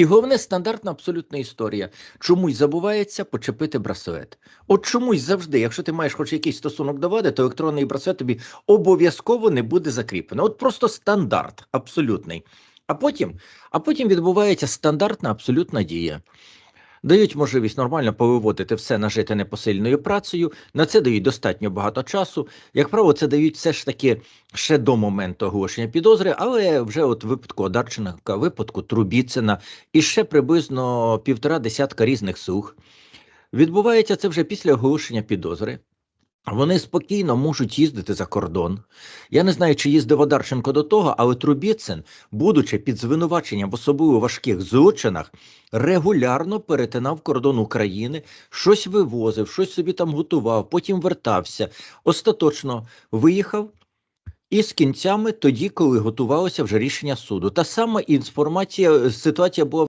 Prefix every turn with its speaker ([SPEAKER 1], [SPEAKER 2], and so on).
[SPEAKER 1] І головне стандартна абсолютна історія. Чомусь забувається почепити браслет. От чомусь завжди, якщо ти маєш хоч якийсь стосунок до влади, то електронний браслет тобі обов'язково не буде закріплено. От просто стандарт абсолютний. А потім, а потім відбувається стандартна абсолютна дія. Дають можливість нормально повиводити все нажите непосильною працею. На це дають достатньо багато часу. Як правило, це дають все ж таки ще до моменту оголошення підозри, але вже от випадку Одарченка, випадку Трубіцина і ще приблизно півтора десятка різних сух. Відбувається це вже після оголошення підозри. Вони спокійно можуть їздити за кордон. Я не знаю, чи їздив Одарченко до того, але Трубіцин, будучи під звинуваченням в особливо важких злочинах, регулярно перетинав кордон України, щось вивозив, щось собі там готував, потім вертався. Остаточно виїхав і з кінцями тоді, коли готувалося вже рішення суду. Та сама інформація, ситуація була